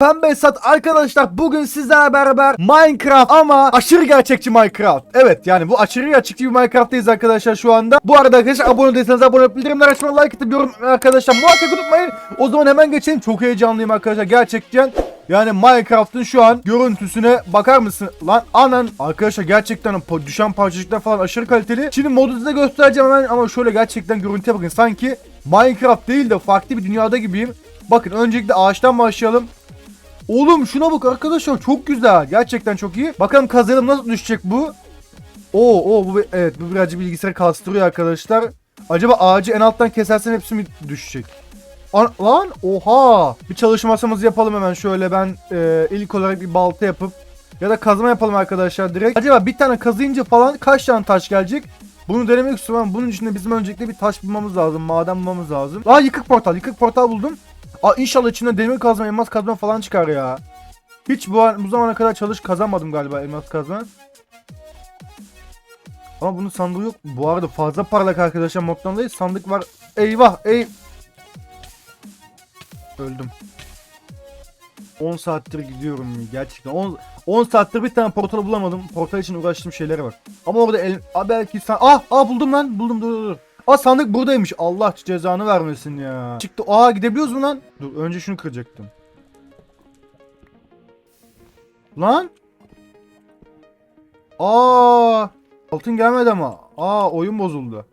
Pembe Esat arkadaşlar bugün sizlerle beraber Minecraft ama aşırı gerçekçi Minecraft. Evet yani bu aşırı gerçekçi bir Minecraft'tayız arkadaşlar şu anda. Bu arada arkadaşlar abone değilseniz abone olup bildirimler açmayı like atıp yorum arkadaşlar muhakkak unutmayın. O zaman hemen geçelim. Çok heyecanlıyım arkadaşlar gerçekten. Yani Minecraft'ın şu an görüntüsüne bakar mısın? Lan anan arkadaşlar gerçekten düşen parçacıklar falan aşırı kaliteli. Şimdi modu size göstereceğim hemen ama şöyle gerçekten görüntüye bakın. Sanki Minecraft değil de farklı bir dünyada gibiyim. Bakın öncelikle ağaçtan başlayalım. Oğlum şuna bak arkadaşlar çok güzel. Gerçekten çok iyi. Bakalım kazanım nasıl düşecek bu? Oo, oo bu evet bu birazcık bilgisayarı kastırıyor arkadaşlar. Acaba ağacı en alttan kesersen hepsi mi düşecek? An- lan oha. Bir çalışma masamızı yapalım hemen şöyle ben e, ilk olarak bir balta yapıp ya da kazma yapalım arkadaşlar direkt. Acaba bir tane kazıyınca falan kaç tane taş gelecek? Bunu denemek istiyorum bunun için de bizim öncelikle bir taş bulmamız lazım. Maden bulmamız lazım. Aa yıkık portal. Yıkık portal buldum. Aa inşallah içinde demir kazma, elmas kazma falan çıkar ya. Hiç bu, bu zamana kadar çalış kazanmadım galiba elmas kazma. Ama bunun sandığı yok. Bu arada fazla parlak arkadaşlar moddan değil. Sandık var. Eyvah ey. Öldüm. 10 saattir gidiyorum gerçekten. 10, 10 saattir bir tane portal bulamadım. Portal için uğraştığım şeylere bak. Ama orada el, belki sen... Ah, ah buldum lan. Buldum dur dur dur. Aa sandık buradaymış. Allah cezanı vermesin ya. Çıktı. Aa gidebiliyoruz mu lan? Dur önce şunu kıracaktım. Lan. Aa altın gelmedi ama. Aa oyun bozuldu.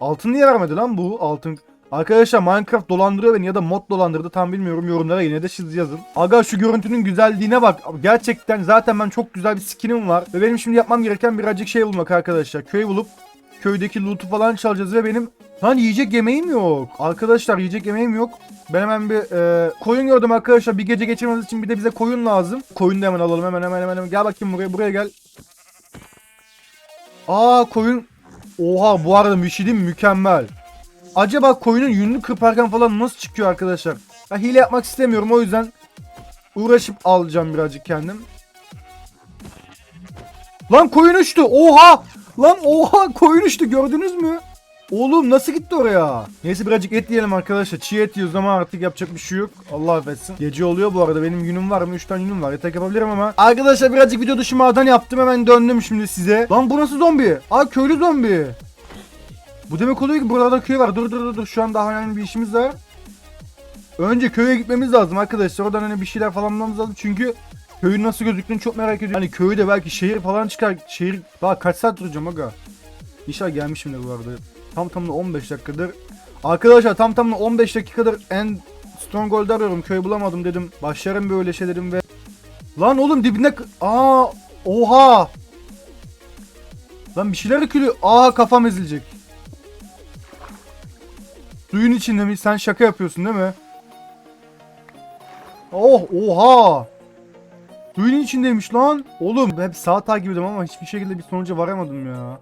Altın niye vermedi lan bu altın? Arkadaşlar Minecraft dolandırıyor beni ya da mod dolandırdı tam bilmiyorum yorumlara yine de siz yazın. Aga şu görüntünün güzelliğine bak. Gerçekten zaten ben çok güzel bir skinim var. Ve benim şimdi yapmam gereken birazcık şey bulmak arkadaşlar. Köy bulup köydeki loot'u falan çalacağız ve benim Lan yiyecek yemeğim yok. Arkadaşlar yiyecek yemeğim yok. Ben hemen bir e, koyun gördüm arkadaşlar. Bir gece geçirmemiz için bir de bize koyun lazım. Koyunu da hemen alalım. Hemen hemen hemen. Gel bakayım buraya. Buraya gel. Aa koyun. Oha bu arada bir? Mükemmel. Acaba koyunun yününü kırparken falan nasıl çıkıyor arkadaşlar? Ben hile yapmak istemiyorum o yüzden uğraşıp alacağım birazcık kendim. Lan koyun uçtu. Oha! Lan oha koyun uçtu gördünüz mü? Oğlum nasıl gitti oraya? Neyse birazcık et yiyelim arkadaşlar. Çiğ et yiyoruz ama artık yapacak bir şey yok. Allah affetsin. Gece oluyor bu arada. Benim günüm var mı? 3 tane günüm var. Yatak yapabilirim ama. Arkadaşlar birazcık video dışı maden yaptım. Hemen döndüm şimdi size. Lan bu nasıl zombi? Aa köylü zombi. Bu demek oluyor ki buralarda köy var. Dur dur dur dur. Şu an daha önemli bir işimiz var. Önce köye gitmemiz lazım arkadaşlar. Oradan hani bir şeyler falan bulmamız lazım. Çünkü köyün nasıl gözüktüğünü çok merak ediyorum. Hani köyde belki şehir falan çıkar. Şehir daha kaç saat duracağım aga. İnşallah gelmişimdir bu arada. Tam tamına 15 dakikadır. Arkadaşlar tam tamına 15 dakikadır en Stronghold'u arıyorum. Köy bulamadım dedim. Başlarım böyle şey dedim ve... Lan oğlum dibine... Aa, oha! Lan bir şeyler dökülüyor. Aa kafam ezilecek. Suyun içinde mi? Sen şaka yapıyorsun değil mi? Oh oha! Suyun içindeymiş lan. Oğlum hep sağ takip ediyorum ama hiçbir şekilde bir sonuca varamadım ya.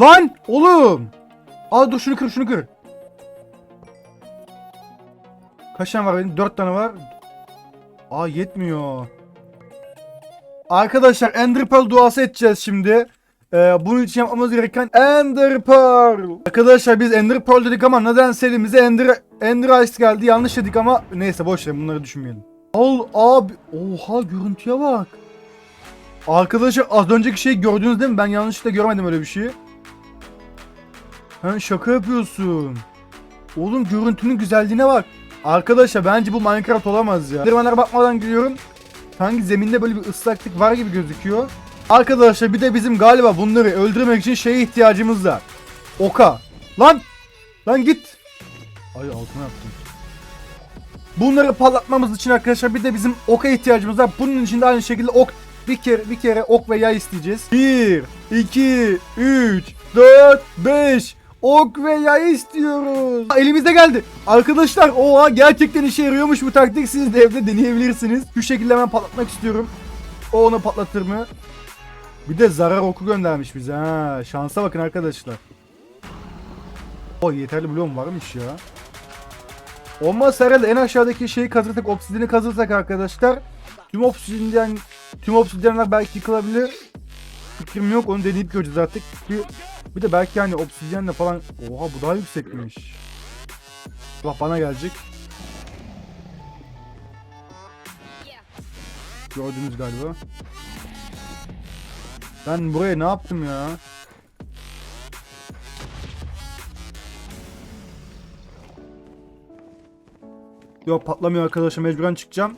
Lan oğlum. Aa dur şunu kır şunu kır. Kaç tane var benim? 4 tane var. Aa yetmiyor. Arkadaşlar Ender Pearl duası edeceğiz şimdi. Ee, bunun için yapmamız gereken Ender Pearl. Arkadaşlar biz Ender Pearl dedik ama neden serimize Ender Ender Ice geldi yanlış dedik ama neyse boş ver bunları düşünmeyelim. Al abi oha görüntüye bak. Arkadaşlar az önceki şeyi gördünüz değil mi? Ben yanlışlıkla görmedim öyle bir şeyi. Sen şaka yapıyorsun. Oğlum görüntünün güzelliğine bak. Arkadaşlar bence bu Minecraft olamaz ya. Dirvanlara bakmadan gidiyorum. Sanki zeminde böyle bir ıslaklık var gibi gözüküyor. Arkadaşlar bir de bizim galiba bunları öldürmek için şeye ihtiyacımız var. Oka. Lan! Lan git! Ay altına yaptım. Bunları patlatmamız için arkadaşlar bir de bizim oka ihtiyacımız var. Bunun için de aynı şekilde ok bir kere bir kere ok ve yay isteyeceğiz. 1 2 3 4 5 Ok ve yay istiyoruz. Elimizde geldi. Arkadaşlar oha gerçekten işe yarıyormuş bu taktik. Siz de evde deneyebilirsiniz. Şu şekilde hemen patlatmak istiyorum. O onu patlatır mı? Bir de zarar oku göndermiş bize ha. Şansa bakın arkadaşlar. O yeterli bloğum varmış ya. Olmaz herhalde en aşağıdaki şeyi kazırsak, obsidiyeni kazırsak arkadaşlar. Tüm obsidiyen, tüm obsidyenler belki yıkılabilir. Fikrim yok onu deneyip göreceğiz artık. Bir, bir de belki hani obsidyenle falan. Oha bu daha yüksekmiş. Bak bana gelecek. Gördünüz galiba. Ben buraya ne yaptım ya? Yok patlamıyor arkadaşlar mecburen çıkacağım.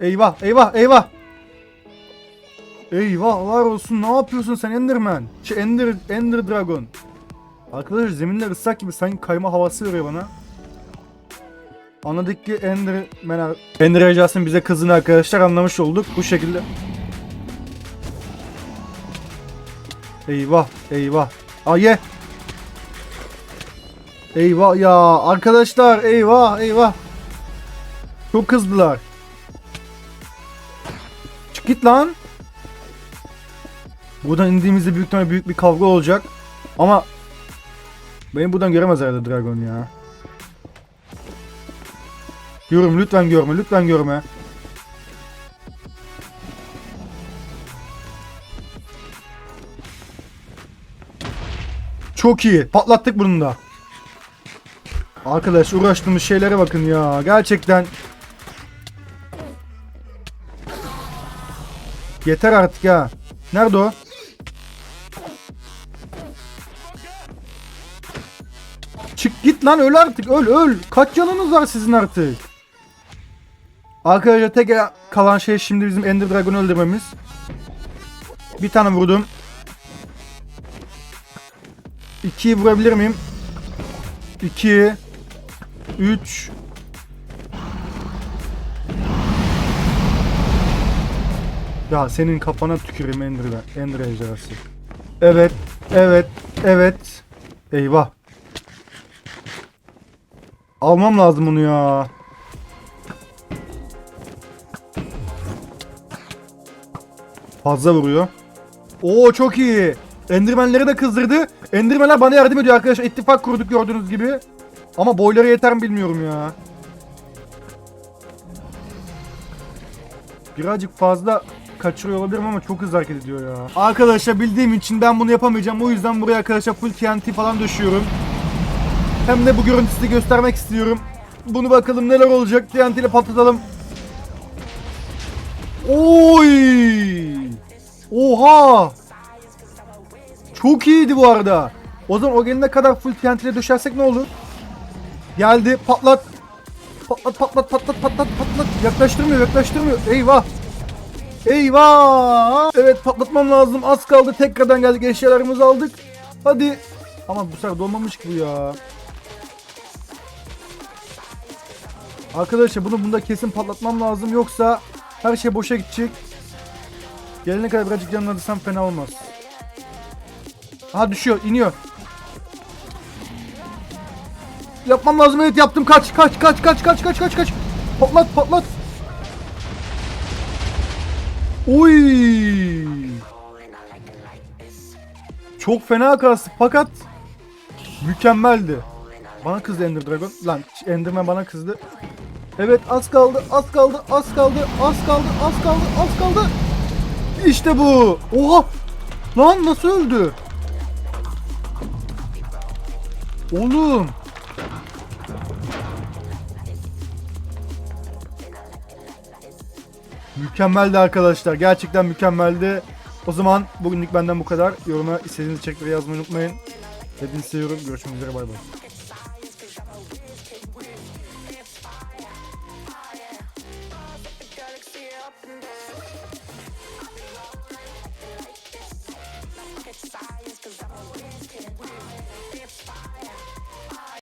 Eyvah eyvah eyvah. Eyvahlar olsun ne yapıyorsun sen Enderman? Şey Ender, Ender Dragon. Arkadaşlar zeminler ıslak gibi sanki kayma havası veriyor bana. Anladık ki Enderman Ender Ejderhası'nın bize kızını arkadaşlar anlamış olduk bu şekilde. Eyvah eyvah. Aa ye. Eyvah ya arkadaşlar eyvah eyvah. Çok kızdılar. Çık git lan. Buradan indiğimizde büyük ihtimalle büyük bir kavga olacak. Ama beni buradan göremez herhalde Dragon ya. Görme lütfen görme lütfen görme. Çok iyi. Patlattık bunu da. Arkadaş uğraştığımız şeylere bakın ya. Gerçekten. Yeter artık ya. Nerede o? Çık git lan öl artık öl öl. Kaç canınız var sizin artık? Arkadaşlar tek kalan şey şimdi bizim Ender Dragon'u öldürmemiz. Bir tane vurdum. İkiyi vurabilir miyim? İki. Üç. Ya senin kafana tüküreyim Ender, Ender ejderhası. Evet. Evet. Evet. Eyvah. Almam lazım onu ya. Fazla vuruyor. Oo çok iyi. Endermenleri de kızdırdı. Endermenler bana yardım ediyor arkadaşlar. İttifak kurduk gördüğünüz gibi. Ama boyları yeter mi bilmiyorum ya. Birazcık fazla kaçırıyor olabilirim ama çok hızlı hareket ediyor ya. Arkadaşlar bildiğim için ben bunu yapamayacağım. O yüzden buraya arkadaşlar full TNT falan döşüyorum. Hem de bu görüntüsü göstermek istiyorum. Bunu bakalım neler olacak. TNT ile patlatalım. Oy! Oha! Çok iyiydi bu arada. O zaman o gelene kadar full TNT ile döşersek ne olur? Geldi patlat. Patlat patlat patlat patlat patlat. Yaklaştırmıyor yaklaştırmıyor. Eyvah. Eyvah. Evet patlatmam lazım. Az kaldı. Tekrardan geldik. Eşyalarımızı aldık. Hadi. Ama bu sefer dolmamış ki bu ya. Arkadaşlar bunu bunda kesin patlatmam lazım. Yoksa her şey boşa gidecek. Gelene kadar birazcık yanladırsam fena olmaz. Aha düşüyor. iniyor. Yapmam lazım evet yaptım. Kaç kaç kaç kaç kaç kaç kaç kaç. Patlat patlat. Oy. Çok fena kastık fakat mükemmeldi. Bana kızdı Ender Dragon. Lan Enderman bana kızdı. Evet az kaldı, az kaldı, az kaldı, az kaldı, az kaldı, az kaldı. İşte bu. Oha! Lan nasıl öldü? Oğlum. Mükemmeldi arkadaşlar. Gerçekten mükemmeldi. O zaman bugünlük benden bu kadar. Yoruma istediğiniz içerikleri yazmayı unutmayın. Hepinizi seviyorum. Görüşmek üzere. Bay bay.